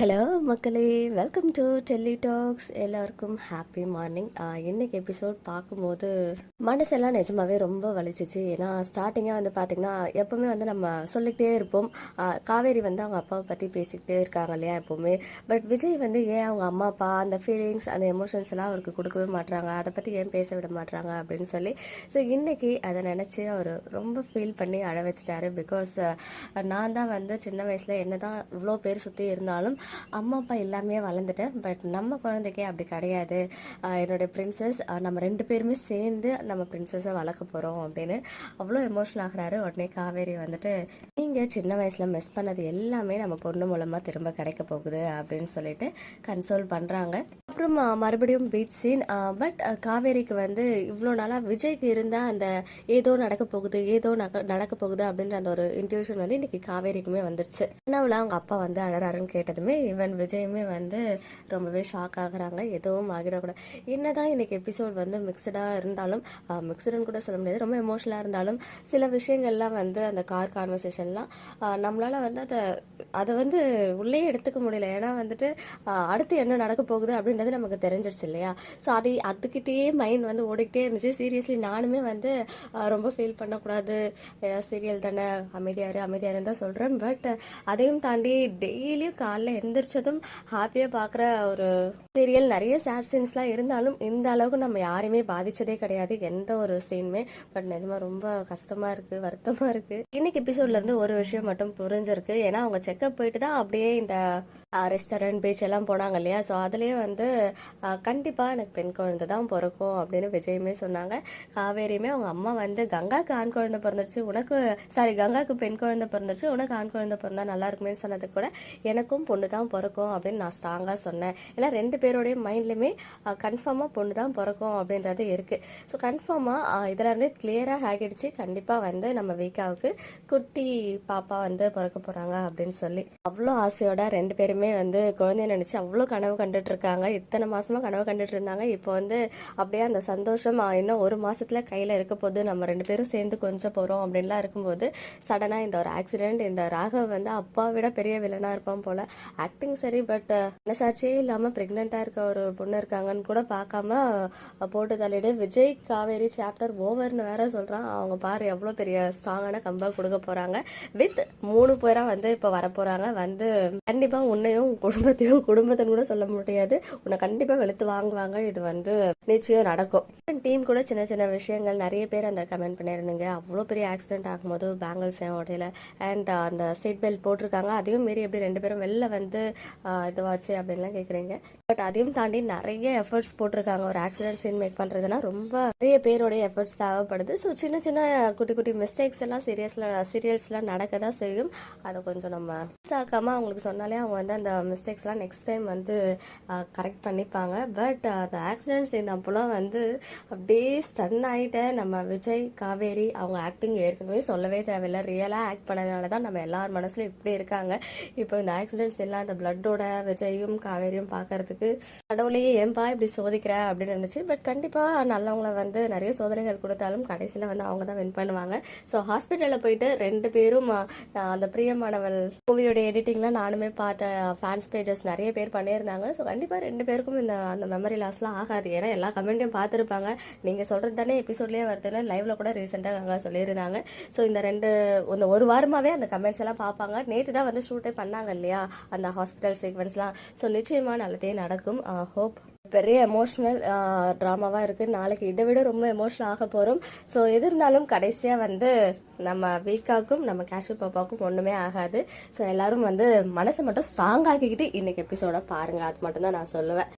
Hello மக்களே. Welcome to Delhi talks எல்லாருக்கும் happy morning இன்னைக்கு எபிசோட் பார்க்கும்போது மனசெல்லாம் நிஜமாவே ரொம்ப வலிச்சிச்சு. ஏன்னா ஸ்டார்டிங்காக வந்து பார்த்தீங்கன்னா எப்போவுமே வந்து நம்ம சொல்லிக்கிட்டே இருப்போம். காவேரி வந்து அவங்க அப்பாவை பற்றி பேசிக்கிட்டே இருக்காங்க இல்லையா எப்போவுமே. பட் விஜய் வந்து ஏன் அவங்க அம்மா அப்பா அந்த ஃபீலிங்ஸ் அந்த எமோஷன்ஸ் எல்லாம் அவருக்கு கொடுக்கவே மாட்றாங்க? அதை பற்றி ஏன் பேச விட மாட்றாங்க அப்படின்னு சொல்லி. ஸோ இன்னைக்கு அதை நினச்சி அவர் ரொம்ப ஃபீல் பண்ணி அழ வச்சிட்டாரு. பிகாஸ் நான் தான் வந்து சின்ன வயசில் என்ன தான் இவ்வளோ பேர் சுற்றி இருந்தாலும் அம்மா அப்பா எல்லாமே வளர்ந்துட்டேன். பட் நம்ம குழந்தைக்கே அப்படி கிடையாது. என்னுடைய பிரின்சஸ் நம்ம ரெண்டு பேருமே சேர்ந்து நம்ம பிரின்சஸை வளர்க்க போகிறோம் அப்படின்னு அவ்வளோ எமோஷனல் ஆகிறாரு. உடனே காவேரி வந்துட்டு நீங்கள் சின்ன வயசில் மிஸ் பண்ணது எல்லாமே நம்ம பொண்ணு மூலமாக திரும்ப கிடைக்க போகுது அப்படின்னு சொல்லிட்டு கன்சோல் பண்ணுறாங்க அப்புறம் மறுபடியும் பீச் சீன் பட் காவேரிக்கு வந்து இவ்வளோ நாளாக விஜய்க்கு இருந்தால் அந்த ஏதோ நடக்க போகுது ஏதோ நடக்க போகுது அப்படின்ற அந்த ஒரு இன்ட்யூஷன் வந்து இன்னைக்கு காவேரிக்குமே வந்துருச்சு. கனவுல அவங்க அப்பா வந்து அழறாருன்னு கேட்டதுமே ஈவன் விஜயுமே வந்து ரொம்பவே ஷாக் ஆகுறாங்க. எதுவும் ஆகிடக்கூடாது. என்னதான் இன்னைக்கு எபிசோட் வந்து மிக்சடாக இருந்தாலும் மிக்சடுன்னு கூட சொல்ல முடியாது. ரொம்ப எமோஷனலாக இருந்தாலும் சில விஷயங்கள்லாம் வந்து அந்த கார் கான்வர்சேஷன்லாம் நம்மளால் வந்து அதை அதை வந்து உள்ளே எடுத்துக்க முடியல. ஏன்னா வந்துட்டு அடுத்து என்ன நடக்க போகுது அப்படின்றது நமக்கு தெரிஞ்சிருச்சு இல்லையா? ஸோ அதை அதுக்கிட்டேயே மைண்ட் வந்து ஓடிக்கிட்டே இருந்துச்சு. சீரியஸ்லி நானுமே வந்து ரொம்ப ஃபீல் பண்ணக்கூடாது. சீரியல் தானே? அமைதியாரு அமைதியாருன்னு தான் சொல்கிறேன் பட் அதையும் தாண்டி டெய்லியும் காலைல எந்திரிச்சதும் ஹாப்பியாக பார்க்குற ஒரு சீரியல் நிறைய சேட் சீன்ஸ்லாம் இருந்தாலும் இந்த அளவுக்கு நம்ம யாரையுமே பாதித்ததே கிடையாது. எந்த ஒரு சீனுமே பட் நிஜமாக ரொம்ப கஷ்டமாக இருக்குது வருத்தமாக இருக்குது இன்னைக்கு எபிசோட்லேருந்து ஒரு விஷயம் மட்டும் புரிஞ்சிருக்கு. ஏன்னா அவங்க செக்அப் போயிட்டு தான் அப்படியே இந்த ரெஸ்டாரண்ட் பீச் எல்லாம் போனாங்க இல்லையா? ஸோ அதுலேயே வந்து கண்டிப்பாக எனக்கு பெண் குழந்தை தான் பிறக்கும் அப்படின்னு விஜயுமே சொன்னாங்க. காவேரியுமே அவங்க அம்மா வந்து கங்காக்கு ஆண் குழந்தை பிறந்துச்சு உனக்கு சாரி கங்காக்கு பெண் குழந்தை பிறந்துச்சு உனக்கு ஆண் குழந்தை பிறந்தா நல்லா இருக்குமேன்னு சொன்னது கூட எனக்கும் பொண்ணு தான் பிறக்கும் அப்படின்னு நான் ஸ்ட்ராங்காக சொன்னேன். ஏன்னா ரெண்டு பேருடைய மைண்ட்லையுமே கன்ஃபார்மாக பொண்ணு தான் பிறக்கும் அப்படின்றது இருக்குது ஸோ கன்ஃபார்மாக இதில் இருந்தே கிளியராக ஆகிடுச்சு. கண்டிப்பாக வந்து நம்ம வீக்காவுக்கு குட்டி பாப்பா வந்து பிறக்க போகிறாங்க அப்படின்னு சொல்லி. அவ்வளோ ஆசையோட ரெண்டு பேருமே வந்து குழந்தைய நினச்சி அவ்வளோ கனவு கண்டுட்டு இருக்காங்க. இத்தனை மாதமாக கனவு கண்டுட்டு இருந்தாங்க. இப்போ வந்து அப்படியே அந்த சந்தோஷம் இன்னும் ஒரு மாதத்தில் கையில் இருக்க போது நம்ம ரெண்டு பேரும் சேர்ந்து கொஞ்சம் போகிறோம் அப்படின்லாம் இருக்கும்போது சடனாக இந்த ஒரு ஆக்சிடெண்ட் இந்த ராகவ் வந்து அப்பா விட பெரிய வில்லனாக இருப்பான் போல். ஆக்டிங் சரி பட் மனசாட்சியே இல்லாமல் ப்ரெக்னெண்ட்டாக இருக்க ஒரு பொண்ணு இருக்காங்கன்னு கூட பார்க்காம போட்டு தள்ளிடு விஜய் காவேரி சாப்டர் ஓவர்னு வேற சொல்கிறான் அவங்க பாரு எவ்வளோ பெரிய ஸ்ட்ராங்கான கம்பேக் கொடுக்க போகிறாங்க வித் மூணு பேராக வந்து இப்போ வரப்போகிறாங்க வந்து கண்டிப்பாக ஒன்று உன்னையும் குடும்பத்தையும் குடும்பத்தையும் கூட சொல்ல முடியாது. உன்னை கண்டிப்பாக வெளுத்து வாங்குவாங்க. இது வந்து நிச்சயம் நடக்கும். டீம் கூட சின்ன சின்ன விஷயங்கள் நிறைய பேர் அந்த கமெண்ட் பண்ணியிருந்தீங்க. அவ்வளோ பெரிய ஆக்சிடென்ட் ஆகும்போது பேங்கிள்ஸ் என் உடையில அண்ட் uh, அந்த சீட் பெல்ட் போட்டிருக்காங்க. அதையும் மீறி எப்படி ரெண்டு பேரும் வெளில வந்து uh, இதுவாச்சு அப்படின்லாம் கேட்குறீங்க பட் அதையும் தாண்டி நிறைய எஃபர்ட்ஸ் போட்டிருக்காங்க. ஒரு ஆக்சிடென்ட் சீன் மேக் பண்ணுறதுனா ரொம்ப நிறைய பேருடைய எஃபர்ட்ஸ் தேவைப்படுது. ஸோ சின்ன சின்ன குட்டி குட்டி மிஸ்டேக்ஸ் எல்லாம் சீரியஸில் சீரியல்ஸ்லாம் நடக்க தான் செய்யும். அதை கொஞ்சம் நம்ம மிஸ் ஆக்காமல் அவங்களுக்கு சொன்னாலே அவங்க வந்து அந்த மிஸ்டேக்ஸ்லாம் நெக்ஸ்ட் டைம் வந்து கரெக்ட் பண்ணிப்பாங்க. பட் அந்த ஆக்சிடென்ட் சீன் அப்போலாம் வந்து அப்படியே ஸ்டன் ஆகிட்டேன் நம்ம விஜய் காவேரி அவங்க ஆக்டிங் ஏற்கனவே சொல்லவே தேவையில்லை. ரியலாக ஆக்ட் பண்ணதுனால தான் நம்ம எல்லார் மனசுலையும் இப்படி இருக்காங்க. இப்போ இந்த ஆக்சிடென்ட்ஸ் எல்லாம் அந்த பிளட்டோட விஜயும் காவேரியும் பார்க்கறதுக்கு கடவுளையே ஏன்பா இப்படி சோதிக்கிற அப்படின்னு இருந்துச்சு. பட் கண்டிப்பாக நல்லவங்கள வந்து நிறைய சோதனைகள் கொடுத்தாலும் கடைசியில் வந்து அவங்க தான் வின் பண்ணுவாங்க. ஸோ ஹாஸ்பிட்டலில் போயிட்டு ரெண்டு பேரும் அந்த பிரியமானவள் மூவியோட எடிட்டிங்லாம் நானுமே பார்த்தேன் ஃபேன்ஸ் பேஜஸ் நிறைய பேர் பண்ணியிருந்தாங்க. ஸோ கண்டிப்பாக ரெண்டு பேருக்கும் இந்த அந்த மெமரி லாஸ்லாம் ஆகாது. ஏன்னா எல்லா கமெண்ட்டையும் பார்த்துருப்பாங்க. நீங்கள் சொல்கிறது தானே எபிசோட்லேயே வருதுன்னு லைவ்ல கூட ரீசெண்டாக அங்கே சொல்லியிருந்தாங்க. ஸோ இந்த ரெண்டு இந்த ஒரு வாரமாகவே அந்த கமெண்ட்ஸ் எல்லாம் பார்ப்பாங்க. நேற்று தான் வந்து ஷூட்டே பண்ணாங்க இல்லையா? அந்த ஹாஸ்பிட்டல் சீக்வன்ஸ்லாம் ஸோ நிச்சயமாக நல்லதே நடக்கும். ஹோப் பெரிய எமோஷ்னல் ட்ராமாவாக இருக்குது நாளைக்கு இதை விட ரொம்ப எமோஷனல் ஆக போகிறோம் ஸோ எது இருந்தாலும் கடைசியாக வந்து நம்ம வீக்காக்கும் நம்ம கேஷு பாப்பாவுக்கும் ஒன்றுமே ஆகாது. ஸோ எல்லாரும் வந்து மனசை மட்டும் ஸ்ட்ராங் ஆக்கிக்கிட்டு இன்றைக்கி எபிசோட பாருங்கள் அது மட்டும்தான் நான் சொல்லுவேன்.